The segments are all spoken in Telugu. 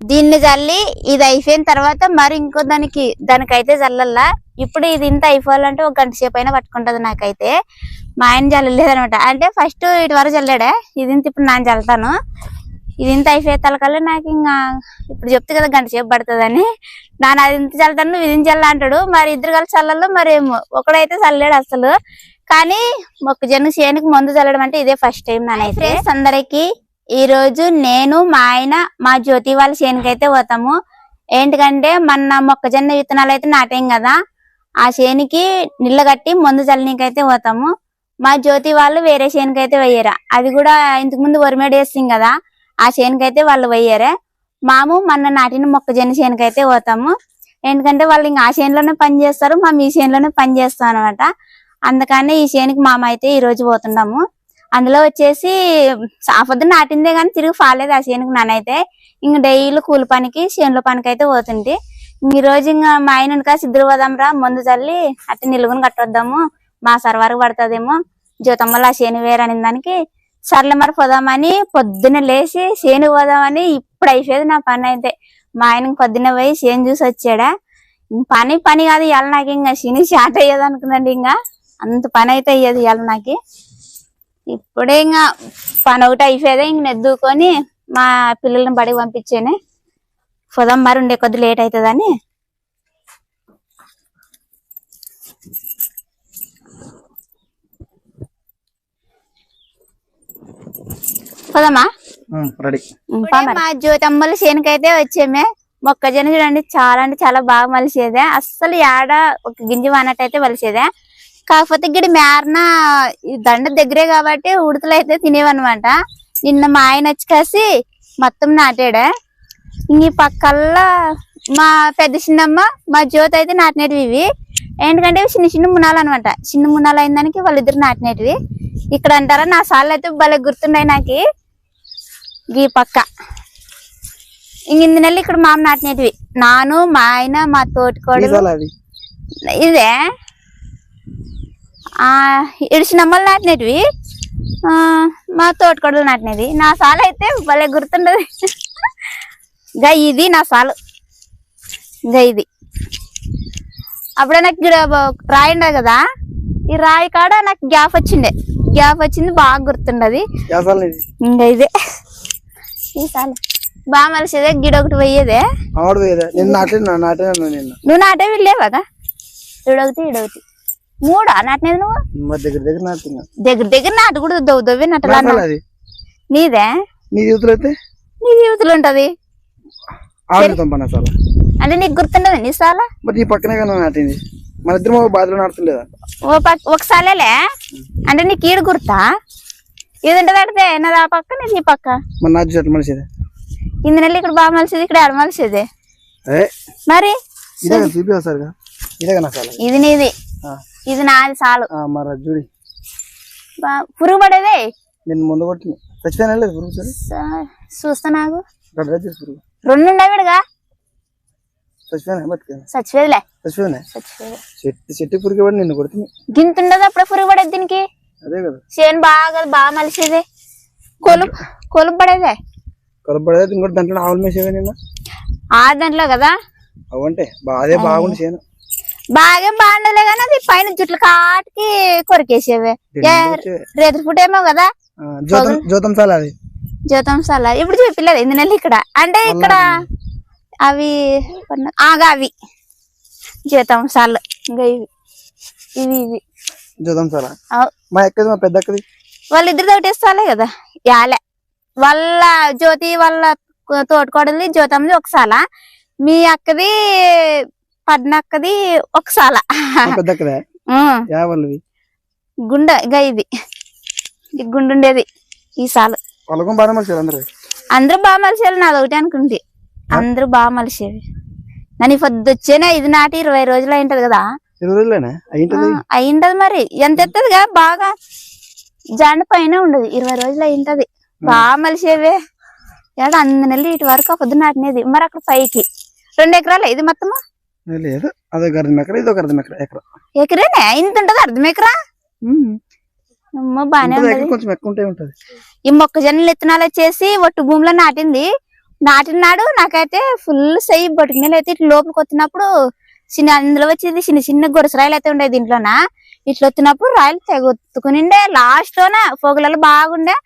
దీన్ని చల్లి ఇది అయిపోయిన తర్వాత మరి ఇంకో దానికి దానికైతే చల్లల్లా ఇప్పుడు ఇది ఇంత అయిపోవాలంటే ఒక గంట సేపు అయినా పట్టుకుంటది నాకైతే. మా ఆయన చల్లలేదు అనమాట అంటే ఫస్ట్ ఇటు వరకు చల్లాడే ఇది ఇంత ఇప్పుడు నేను చల్లుతాను ఇది ఇంత అయిపోయే తలకల్లా నాకు ఇంకా ఇప్పుడు చెప్తే కదా గంట సేపు పడుతుందని. నాన్న అది ఇంత చల్లుతాను నువ్వు ఇది చల్ల అంటాడు. మరి ఇద్దరు కలిసి చల్లల్లో మరి ఏమో. ఒకడైతే చల్లాడు అసలు. కానీ మొక్కజొన్న చేనుకి మందు చల్లడం అంటే ఇదే ఫస్ట్ టైం నానైతే. అందరికి. ఈ రోజు నేను మా ఆయన మా జ్యోతి వాళ్ళ చేనుకైతే పోతాము. ఏంటికంటే మన మొక్కజొన్న విత్తనాలు అయితే నాటాం కదా ఆ చేనికి నీళ్ళ కట్టి మందు చల్లనీకైతే పోతాము. మా జ్యోతి వాళ్ళు వేరే చేనుకైతే పోయారా. అది కూడా ఇంతకు ముందు వేస్తాం కదా ఆ చేనుకైతే వాళ్ళు పోయారే. మాము మన నాటిన మొక్కజొన్న చేనుకైతే పోతాము. ఎందుకంటే వాళ్ళు ఇంకా ఆ చేనులోనే పని చేస్తారు మా మీ చేనులోనే పని చేస్తాం అనమాట అందుకని ఈ చేనుకి మామ అయితే ఈ రోజు పోతున్నాము. అందులో వచ్చేసి సాఫద్దు నాటిందే కానీ తిరిగి ఫాలేదు ఆ చేనుకి నానైతే ఇంక డైలీ కూలి పనికి చేనుల పనికి అయితే పోతుంది ఇంక ఈ రోజు ఇంకా మా ఆయన కాసి సిద్ధులు పోదాం రా ముందు చల్లి అట్టి నిలుగుని కట్టొద్దాము. మా సర్వారు పడుతుందేమో. జ్యోతమ్మలు ఆ చేను వేరని దానికి సర్లే మరి పోదామని పొద్దున లేచి చేను పోదామని ఇప్పుడు అయిపోయేది నా పని అయితే. మా ఆయన పొద్దున పోయి చేను చూసి వచ్చాడా. పని పని కాదు ఇవాళ నాకు ఇంకా శని షార్ట్ అయ్యేది అనుకుందండి ఇంకా. అంత పని అయితే అయ్యేది ఇవాళ నాకు. ఇప్పుడే ఇంకా పని ఒకటి అయిపోయేదే ఇంక నెద్దుకొని మా పిల్లల్ని బడికి పంపించాను. పోదాం మరి ఉండే కొద్ది లేట్ అవుతుందని పోదామా? రెడీ. ఇప్పుడే మా జ్యోతమ్మల చేనుకైతే వచ్చామే. మొక్కజొన్న చూడండి చాలా అంటే చాలా బాగా మలిసేదే. అస్సలు ఏడ ఒక గింజ వానట్టయితే వలిసేదే కాకపోతే ఇక్కడ మేరన ఈ దండ దగ్గరే కాబట్టి ఉడతలు అయితే తినేవన్నమాట. నిన్న మా ఆయన వచ్చి కాసి మొత్తం నాటాడే. ఇంక ఈ పక్కల్లా మా పెద్ద చిన్నమ్మ మా జ్యోతి అయితే నాటినటివి ఇవి. ఎందుకంటే చిన్న చిన్న మునాలు అనమాట చిన్న మునాలు అయిన దానికి వాళ్ళిద్దరు నాటినటివి. ఇక్కడ అంటారా నా సార్లు అయితే భలే గుర్తున్నాయి నాకు. ఈ పక్క. ఇంక ఇందు నెలలు ఇక్కడ మామ నాటినటివి. నాను మా ఆయన మా తోటికోడలు. అది ఇదే? ఇడిచి నమ్మలు నాటినటివి ఆ, మా తోటికోడలు నాటినది నా సాలు అయితే భలే గుర్తుండదు. గా ఇది నా సాలు. గా ఇది. అప్పుడే నాకు రాయి ఉండదు కదా? ఈ రాయి కాడ నాకు గ్యాప్ వచ్చిండే. గ్యాప్ వచ్చింది బాగా గుర్తుండదు. ఇంకా ఇదే. ఈ సాలు. బాగా మలిసేదే గిడ ఒకటి పోయేదే. నువ్వు నాటేవి లేవాగా ఇడొకటి ఇడొకటి. మూడా? నాటినది నువ్వు? మరి దగ్గర దగ్గర దగ్గర దగ్గర నాటకూడదు దవ్వు దవ్వి నాసాలు అది. నీదే? నీ యూతులు అయితే? నీ జీవితంలో ఉంటది. అంటే నీకు గుర్తుండదు నీ సాలా? మరి నీ పక్కనే కానీ నాటింది. మన ఇద్దరు బాధలో నాటుతుండేదా? ఓ పక్క అంటే నీకు ఈడు గుర్తా? ఇది ఉంటుంది అడితే నాది ఆ పక్క నీది ఈ పక్క. నాటి మనిషిదే ఇందు నెలలు ఇక్కడ బాగా మలిసేది ఇక్కడ ఆడ మలిసేది? మరి? ఇదే కదా చూపి వస్తారు కదా కదా ఇది నీది. ఇది నాది సాలు మరి చూడి. పురుగు పడేదే? నేను ముందు కొట్టింది చచ్చిపోయినా లేదు పురుగు సరే. సా- చూస్తా నాకు. రెండు ఉండవిడుగా చచ్చిపోయినా చెట్టు చెట్టు పురుగు పడి నిన్ను కొడుతుంది. గింత ఉండదు అప్పుడే పురుగు పడేది దీనికి? అదే కదా. చేను బాగా బాగా మలిసేది. కొలుపు కొలుపు పడేదే? కొలబడేది ఇంకోటి దాంట్లో ఆవులు మేసేవే నిన్న? ఆ దాంట్లో కదా? అవంటే అదే బాగుంది చేయను బాగా బాగుండలే కానీ అది పైన జుట్లు కాటికి కొరికేసేవే. ఏ, రేత్రి పూట ఏమో కదా జ్యోతం జ్యోతం సాల అది. జీతం సలా ఇప్పుడు చూపిలేదు ఎన్ని నెలలు ఇక్కడ. అంటే ఇక్కడ అవి ఆగా అవి. జీతం సార్లు ఇంకా ఇవి. ఇవి ఇవి. జ్యోతం సాల మా ఎక్కది మా పెద్ద అక్కది వాళ్ళిద్దరు ఒకటేస్తాలే కదా. యాలే. వాళ్ళ జ్యోతి వాళ్ళ తోటకోడలి జ్యోతమ్మది ఒకసాల మీ అక్కది పద్న అక్కది ఒకసాల గుండె ఇక ఇది ఇది గుండుండేది ఈ సాలు. అందరు? బాగా మలిసేది నాది ఒకటి అనుకుంది అందరూ బాగా మలిసేవి నన్ను పొద్దు వచ్చేనా ఇది నాటి ఇరవై రోజులు అయింటది కదా. అయింటది? మరి. ఎంత ఎత్తదిగా బాగా జాండ పైన ఉండదు. ఇరవై రోజులు అయింటది. బాగా మలిసేవే. ఏడ అందు నెలలు ఇటు వరకు పొద్దు నాటినది. మరి అక్కడ పైకి. రెండు ఎకరాలు ఇది మొత్తము? లేదు. అదే అర్ధం ఎకర ఇది ఒక అర్ధం ఎకర ఎకర. ఎకరేనే? ఇంత ఉంటది అర్ధం ఎకరా? అమ్మో బానే ఉంటది ఉంటది. ఎకర కొంచెం ఎక్కువ ఉంటే ఉంటది. ఈ మొక్కజొన్నలు విత్తనాలు వచ్చేసి ఒట్టు భూమిలో నాటింది. నాటినాడు నాకైతే ఫుల్ సై బొటికి అయితే ఇట్లా లోపలికి వచ్చినప్పుడు చిన్న అందులో వచ్చేది చిన్న చిన్న గొరుసు రాయలు అయితే ఉండేది దీంట్లోన? ఇట్లా వచ్చినప్పుడు రాయలు తెగొత్తుకునిండే లాస్ట్ లోన పొగలలో బాగుండే.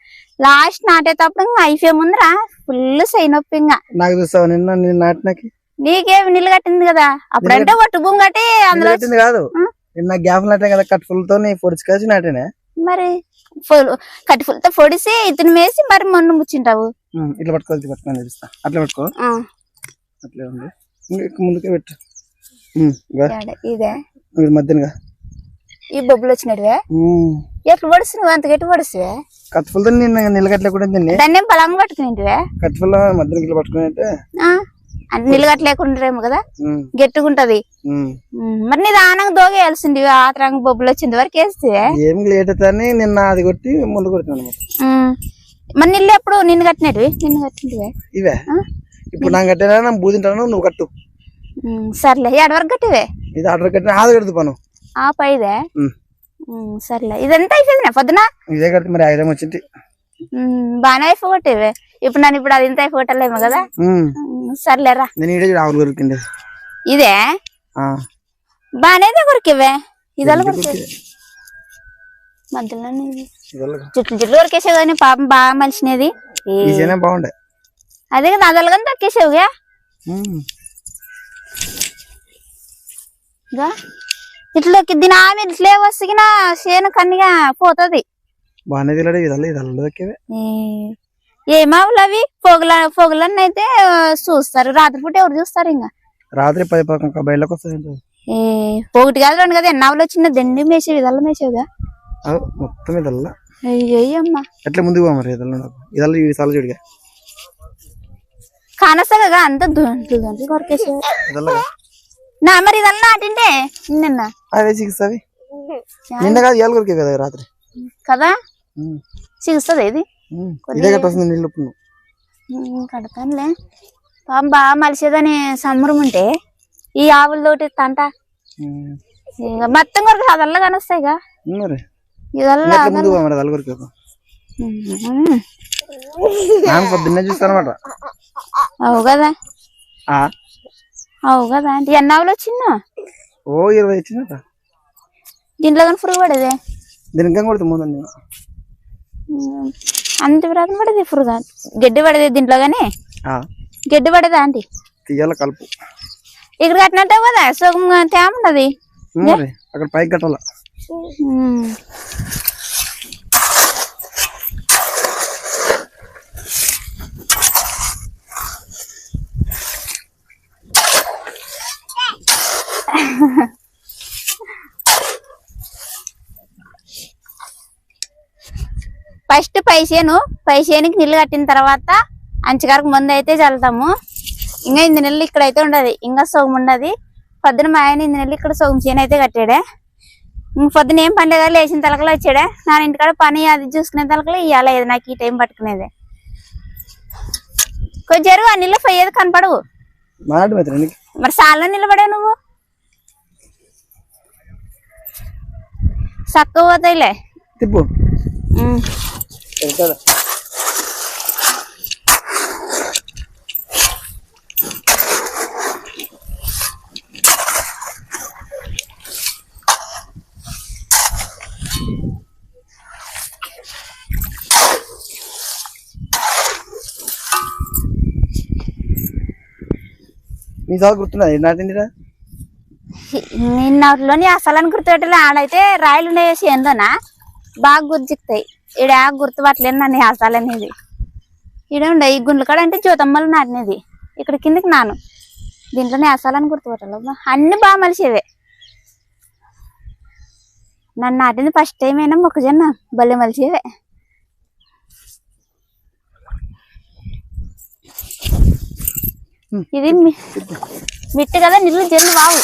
లాస్ట్ నాటేటప్పుడు ఇంకా అయిపోయే ముందర ఫుల్ సై నొప్పి ఇంకా. నాకు చూస్తావు నిన్న నేను నాటినకి? నీకేమి నీళ్ళు కట్టింది కదా? అప్పుడంటే ఒట్టు భూమి కట్టి అందులో నాటింది కాదు? నిన్న గ్యాప్ నాటే కదా కట్ ఫుల్తో పొడిచి కలిసి నాటేనే. మరి ఫుల్ కట్టి ఫుల్తో పొడిసి ఇతను వేసి మరి మొన్న ముచ్చింటావు. ఇట్లా పట్టుకోవాలి పట్టుకొని చూపిస్తా అట్లా పట్టుకో. అట్లే ఉంది. ఇంకా ముందుకే పెట్టు. ఇదే. ఇది మధ్యనగా ఈ బొబ్బులు వచ్చినట్టువే? ఎట్లు పొడుసు నువ్వు అంత గట్టి పొడుస్తువే కట్ ఫుల్తో నిన్న నిలగట్లే కూడా తిండి దాన్ని బలంగా పట్టుకునేటివే కట్ ఫుల్ మధ్యన పట్టుకుని నిలగట్లేకుంటారేమో కదా. ఉమ్, మరి నీ దానంగా దోగేయాల్సింది ఆ రంగు బొబ్బులు వచ్చింది వరకు వేస్తే? ఏం లేట్ అవుతుందని నిన్న అది కొట్టి ముందు కొడుతున్నాను. మరి నిల్లు ఎప్పుడు నిన్ను కట్టినట్టువి నిన్ను కట్టినట్టువే ఇవే? ఇప్పుడు నాకు కట్టినా బూదింటాను నువ్వు కట్టు. సర్లే. ఏడు వరకు కట్టివే? ఇది ఆర్డర్ కట్టిన ఆది కడుతు పను. ఆ పైదే? సర్లే. ఇదంతా అయిపోయింది పొద్దున? ఇదే కడితే మరి ఐరన్ వచ్చింది. బాగానే అయిపోగొట్టేవే? ఇప్పుడు నన్ను ఇప్పుడు అది ఇంత అయిపోగొట్టలేమో కదా? సర్లేరా. నేను ఇదే? బాగానే కొరికేవే? ఇదల్ల ఇది కొరికే కొరికింది. మధ్యలో ఇదొల్లగా. చుట్లు చుట్లు కొరికేసావు కానీ పాపం బాగా మలిసినది బాగుండే. అదే కదా అదలుగా తక్కేసావుగా? ఉమ్, ఇదా ఇట్లా దీని ఆమె ఇట్లే వస్తుగిన చేను కన్నిగా పోతుంది. బాగానే ఇదల్ల ఇది ఏమావులు అవి పొగల పొగలన్నీ అయితే చూస్తారు. రాత్రిపూట ఎవరు చూస్తారు ఇంకా రాత్రి పది పదకొండు బయటకు వస్తుంది ఏ ఒకటి కాదు రెండు కదా. ఎన్నావులు వచ్చిన దండి మేసేవి ఇదల్ల మేసేవిగా? మొత్తం ఇదల్ల. అయ్యమ్మా ఎట్లా ముందుకు పో మరి ఇదల్ల? ఈ సార్లు చూడిగా. కానసగా అంత కొరికేసేవి. ఇదల్లగా? నా మరి ఇదల్లా నాటిండే? నిన్న అదే చికిత్సవి నిన్న కాదు ఇవాళ కొరికే కదా రాత్రి. కదా? చిగుస్తుంది ఇది? ఇదే నీళ్ళు కడతానులే. పాపం బాగా మలిసేదని సంబరం ఉంటే ఈ ఆవులతోటి తంట మొత్తం కొరకు అదల్లా కానొస్తాయిగా మరి. ఇదల్లా పొద్దున్నే చూస్తానమాట. అవు కదా. అవు కదా. అంటే ఎన్ని ఆవులు వచ్చిందా ఓ ఇరవై దీంట్లో కానీ పురుగు పడేదే? దీనికి ఇంకా కొడుతుంది ముందు నేను? ఉమ్, అంత విరాటం పడేది పురుగు గడ్డి పడేది దీంట్లో కానీ ఆ, గడ్డి పడేదా ఆంటీ తీయాల కలుపు. ఇక్కడ కట్టినట్టే కదా సుఖం తేమ మరి అక్కడ పైకి కట్టాల. ఫస్ట్ పైసేను పైసేనికి నీళ్ళు కట్టిన తర్వాత అంచుగారికి ముందు అయితే చల్లుతాము. ఇంకా ఇంది నెలలు ఇక్కడైతే ఉండదు. ఇంకా సోము ఉండదు పొద్దున మా ఆయన ఇంది నెలలు ఇక్కడ సోము చేను అయితే కట్టాడే. ఇంక పొద్దున ఏం పండుగ లేచిన తలకలు వచ్చాడే. నా ఇంటికాడ పని అది చూసుకునే తలకలు ఇవ్వాలి ఏది? నాకు ఈ టైం పట్టుకునేది. కొంచెం జరుగు ఆ నీళ్ళు పోయేది కనపడవు. మరి సాల్లో నిలబడే నువ్వు? చక్కగా పోతాయిలే. తిప్పు. పెడతాడా. మీ సాగు గుర్తున్నది నాటిందిరా నిన్నటిలోని అసలు గుర్తుపెట్టలే. ఆడైతే రాయలు ఉండేసి ఏందోనా బాగా గుర్తుకుతాయి ఈడ గుర్తుపట్టలేను నన్ను అసలు అనేది ఈడ ఉండే ఈ గుండ్ల కాడ అంటే జ్యోతమ్మలు నాటినది ఇక్కడ కిందకి నాను. దీంట్లోనే అసలని గుర్తుపట్టాలి. అన్ని బాగా మలిసేవే. నన్ను నాటింది ఫస్ట్ టైం అయినా మొక్కజొన్న భలే మలిసేవే. ఇది మిట్టు కదా నీళ్ళు జల్లు వావు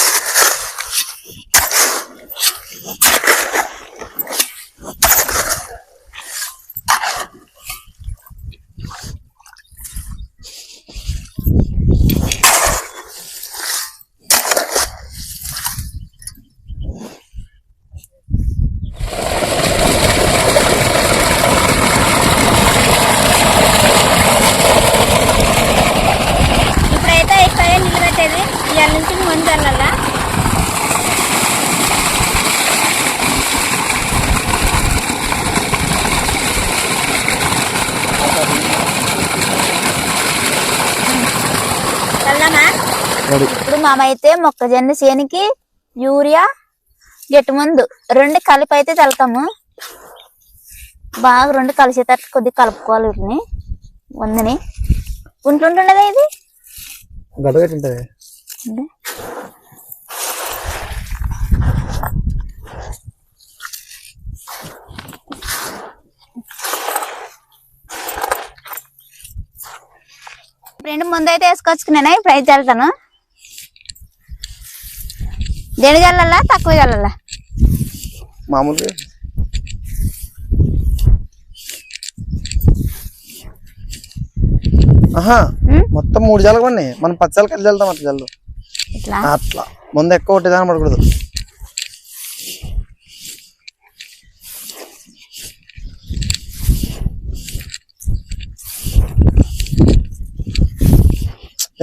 ఇప్పుడు మామ అయితే మొక్కజొన్న చేనికి యూరియా గట్టి ముందు రెండు కలిపి అయితే చల్లుతాము. బాగా రెండు కలిసేటట్టు కొద్దిగా కలుపుకోవాలి వీటిని. ముందుని ఉంటుంటుండదా ఇది? గడగట్టి ఉంటుంది ఉండు. రెండు ముందు అయితే వేసుకొచ్చుకున్నాను? ఇప్పుడు అయితే చల్లుతాను. దేని చల్లాలా తక్కువ చల్లాలా మామూలుగా. ఆహా? మొత్తం మూడు జల్లగా ఉన్నాయి మనం పచ్చాలు కలిసి వెళ్తాం అట్లా జల్లు? అట్లా. ముందు ఎక్కువ కొట్టేదాన్ని పడకూడదు.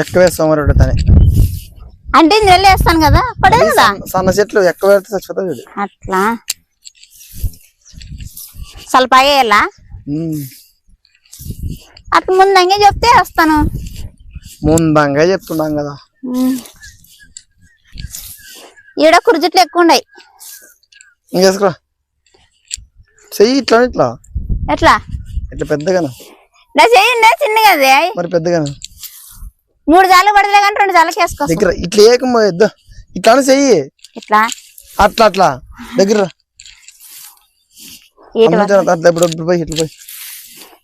ఎక్కువ వేస్తాం మరి తని అంటే ఇందులో వేస్తాను కదా? పడదు కదా? సన్న చెట్లు ఎక్కువ పెడితే చచ్చిపోతాయి చూడు. అట్లా. వేయాలా? ఉమ్. అట్లా ముందంగా చెప్తే వేస్తాను. ముందంగా చెప్తున్నాం కదా. ఈడ కుర్జుట్లు ఎక్కువ ఉన్నాయి ఇంకేసుకురా చెయ్యి ఇట్లా ఇట్లా. ఎట్లా? ఇట్లా పెద్దగాను. నా చేయండి చిన్నగా అది? మరి పెద్దగాను. మూడు జాలు పడలే కానీ రెండు జాలకి వేసుకోవచ్చు దగ్గర ఇట్లా ఏకం ఇద్దా. ఇట్లానే చెయ్యి. ఇట్లా అట్లా అట్లా. దగ్గర అట్లా ఇప్పుడు పోయి ఇట్లా పోయి.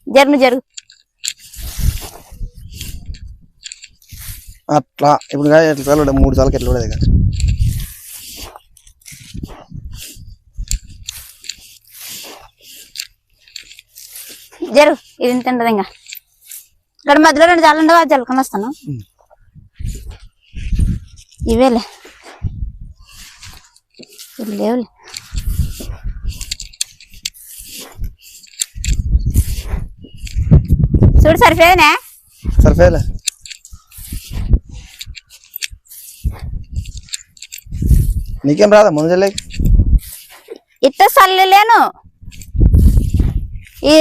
జరుగు జరుగు. అట్లా. ఇప్పుడు ఎట్లా వెళ్ళడు మూడు సార్లకి ఎట్లా పడేది కదా. జరుగు ఇది ఇంత ఉండదు ఇంకా. ఇక్కడ మధ్యలో రెండు జాలు ఉండవు అది జల్లుకొని వస్తాను. ఇవేలే. ఇవి లేవులే. చూడు సరిపోయేనే సరిపోయలే. నీకేం రాదా ముందు ఇట్ట చల్లలేను ఈ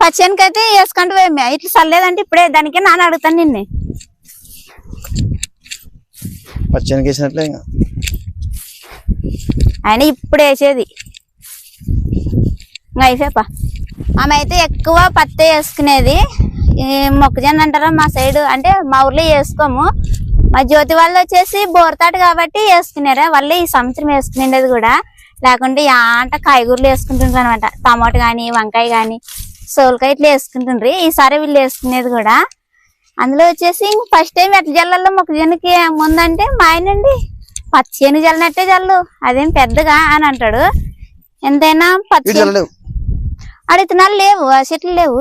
పచ్చనికైతే వేసుకుంటూ పోయామే ఇట్లా చల్లేదంటే ఇప్పుడే దానికే నాన్న అడుగుతాను నిన్ను. పచ్చనికి వేసినట్లే ఆయన ఇప్పుడు వేసేది. ఇంకా అయిపోయా ఆమె అయితే ఎక్కువ పత్తి వేసుకునేది. మొక్కజొన్న అంటారా మా సైడ్ అంటే మా ఊర్లో వేసుకోము. మా జ్యోతి వాళ్ళు వచ్చేసి బోరతాడు కాబట్టి వేసుకునేరా. వాళ్ళు ఈ సంవత్సరం వేసుకునేది కూడా. లేకుంటే ఆట కాయగూరలు వేసుకుంటుండ్రు అనమాట. టమాటో కానీ వంకాయ కానీ సోలకాయ ఇట్లా వేసుకుంటుండ్రి. ఈసారి వీళ్ళు వేసుకునేది కూడా. అందులో వచ్చేసి ఫస్ట్ టైం ఎట్ల జల్లలో మొక్కజొన్నకి ముందంటే మా ఆయనండి పచ్చేను జల్లినట్టే జల్లు. అదేం పెద్దగా అని అంటాడు. ఎంతైనా పచ్చి ఆడ ఇత్తనాలు లేవు ఆ చెట్లు లేవు.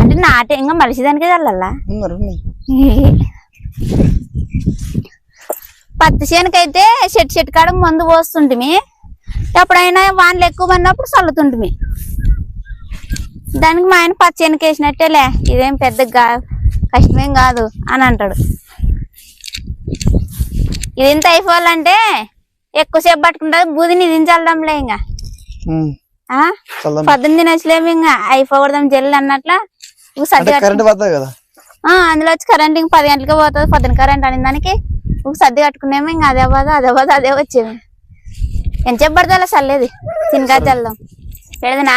అంటే నాటే ఇంకా మలిసిదానికే చల్లల్లా ఉన్నాయి. పత్తి చేనుకైతే చెట్టు చెట్టు కాడ మందు పోస్తుంటిమి. ఎప్పుడైనా వానలు ఎక్కువ పడినప్పుడు చల్లుతుంటిమి. దానికి మా ఆయన పచ్చి చేనుకి వేసినట్టేలే ఇదేం పెద్ద కష్టమేం కాదు అని అంటాడు. ఇది ఇంత అయిపోవాలంటే ఎక్కువసేపు పట్టుకుంటుంది బూదిని ఇది చల్దాంలే ఇంకా పొద్దున్న తినచ్చులేము ఇంకా అయిపోకూడదాం జల్లు అన్నట్ల. అందులో వచ్చి కరెంట్ ఇంక పది గంటలకే పోతుంది పొద్దున కరెంట్ అనే దానికి. సర్ది కట్టుకునేమో ఇంకా అదే పోదు అదే పోదు అదే వచ్చేది. ఎంత చెప్పబడితే అలా చల్లేది? తినకా చల్దాం లేదనా.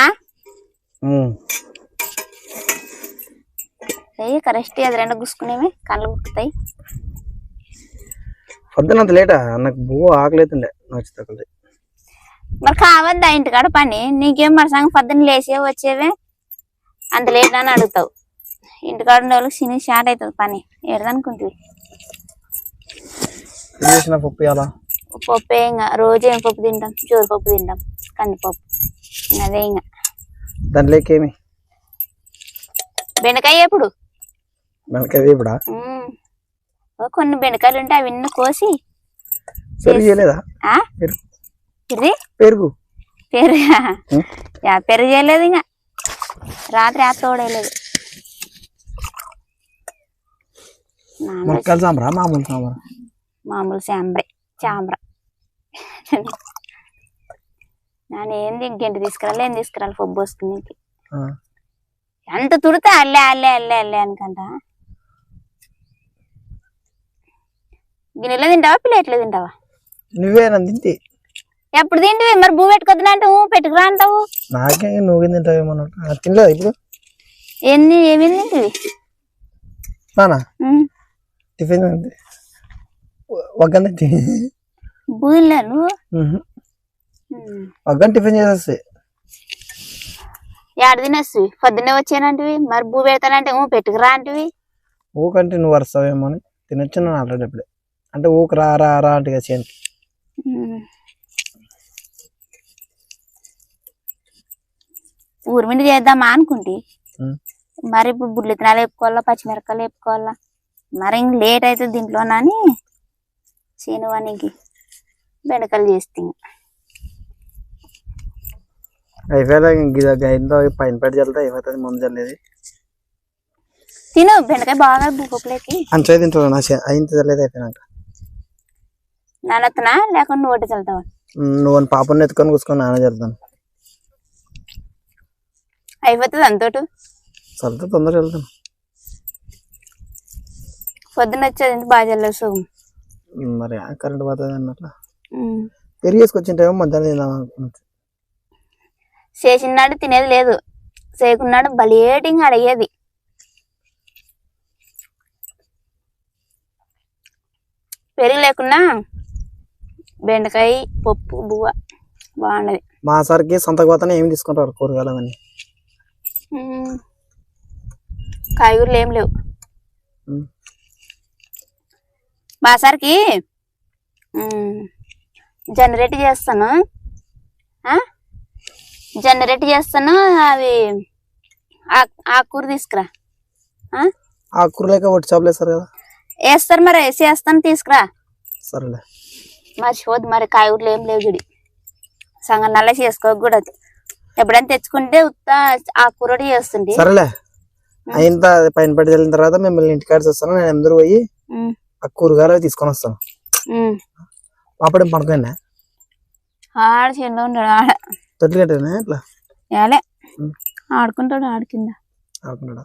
అయ్యి కరెక్ట్ అది రెండు గుసుకునేవి కళ్ళు గుక్కుతాయి పొద్దున అంత లేటా? నాకు బో ఆకలి అవుతుండే నచ్చుతుంది మరి కావద్దా ఇంటికాడ పని? నీకేం మరి సంగ పొద్దున్న లేచే వచ్చేవే? అంత లేట్ అని అడుగుతావు. ఇంటికాడ ఉండే వాళ్ళకి సిని స్టార్ట్ అవుతుంది పని. ఏడదనుకుంటుంది చేసిన పప్పు అలా పప్పు ఇంకా రోజు ఏం పప్పు తింటాం? చూరు పప్పు తింటాం. కందిపప్పు. అదే ఇంకా దాంట్లోకి ఏమి బెండకాయ ఎప్పుడు? మనకి ఇప్పుడా కొన్ని బెండకాయలు ఉంటే అవి కోసి పెరుగు చేయలేదా ఆ? పెరుగు. పెరుగు. పెరుగు. చేయలేదు ఇంకా రాత్రి ఆ తోడేయలేదు మామూలు ముక్కలు సాంబారా? మామూలు సాంబారా. మామూలు శాంబ్రే చాంబ్ర. నేను ఏంది గంట తీసుకురాలి ఏం తీసుకురాలి పప్పు వస్తుంది. ఎంత తుడితే అల్లే అల్లే అల్లే అల్లే అనుకంట. గిన్నెలో తింటావా ప్లేట్లో తింటావా? నువ్వేనా తింటి. ఎప్పుడు తింటివి? మరి భూ పెట్టుకొద్దునా అంటావు పెట్టుకురా అంటావు. నాకే నువ్వు తింటావేమో తినలేదు ఇప్పుడు? ఎన్ని ఏమేమి తింటివి? నానా. టిఫిన్ ఒగ్గంద భూమిలో నువ్వు ఒగ్గం టిఫిన్ చేసేస్తే ఏడ తినేస్తావి పొద్దున్నే వచ్చానంటివి మరి భూ పెడతానంటే ఊ పెట్టుకురా అంటివి? ఊకంటే నువ్వు వరుస్తావేమో అని తినొచ్చు నేను ఆల్రెడీ అప్పుడే అంటే ఊకు రా రా రా అంటే చేనికి. ఊరి మీద చేద్దామా అనుకుంటి. మరి ఇప్పుడు బుడ్లు విత్తనాలు వేపుకోవాలా పచ్చిమిరపకాయలు వేపుకోవాలా? మరి ఇంక లేట్ అవుతుంది దీంట్లోనని శనివానికి బెండకాయలు చేస్తే గైంతో పైన పెట్టి చల్లితే అయిపోతుంది ముందు చల్లేది. తిను బెండకాయ బాగా బుక్కలోకి అంచే తింటారు నా చే- అయింత చల్లేది అయిపోయినాక. నానత్తనా? లేకుండా నువ్వు ఒకటి చల్లుతావా? నువ్వు పాపని ఎత్తుకొని కూర్చుకొని నాన్న చల్లుతాను. అయిపోతుంది అంతోటి? చల్లితే తొందరగా వెళ్తాను పొద్దున్న వచ్చేది బాగా సుఖం ఉమ్, మరి కరెంట్ పోతుంది అన్నట్ల. పెరిగి వేసుకొచ్చింటేమో మధ్యాహ్నం తిందాం. చేసినాడు తినేది లేదు చేయకున్నాడు బలేటింగ్ అడిగేది పెరుగు లేకున్నా బెండకాయ పప్పు బువ్వ బాగున్నది మా సార్కి సొంతకు పోతానే ఏమి తీసుకుంటారు కూరగాయలు అవన్నీ. కాయగూరలు ఏం లేవు. మా సార్కి జనరేట్ చేస్తాను? జనరేట్ చేస్తాను అవి ఆ- ఆకుకూర తీసుకురా. ఆ? ఆ కూరలేక ఒకటి చేపలు వేస్తారు కదా. వేస్తారు మరి వేసి వేస్తాను తీసుకురా. సరేలే. మర్చిపోద్దు మరి కాయగూరలు ఏం లేవు గుడి సంగ నల్ల చేసుకోకూడదు ఎప్పుడైనా తెచ్చుకుంటే ఉత్త ఆకుకూర కూడా చేస్తుంటే. సరేలే. అయింత పైన పెట్టి చల్లిన తర్వాత మిమ్మల్ని ఇంటికాడ వస్తాను నేను అందరూ పోయి ఆ కూరగాయలు తీసుకొని వస్తాను. ఉమ్. పాపడం పడుకోండి ఆడ ఉన్నాడు ఆడ. తొట్టి కట్టేనా ఇట్లా ఏలే. ఆడుకుంటాడు ఆడుకింద. ఆడుకుంటాడా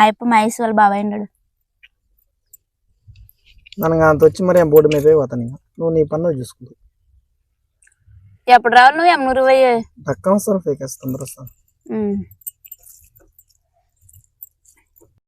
అయిపో మైస్ వాళ్ళ బాబాయ్ ఉన్నాడు. మనకు అంత వచ్చి మరి బోర్డు మీద పోయి పోతాను ఇంకా. నువ్వు నీ పని నువ్వు చూసుకుంటావు ఎప్పుడు రావాలి నువ్వు? ఎమ్మూరు పోయి? దక్కన వస్తాను ఫేక్ తొందర వస్తాను. ఉమ్.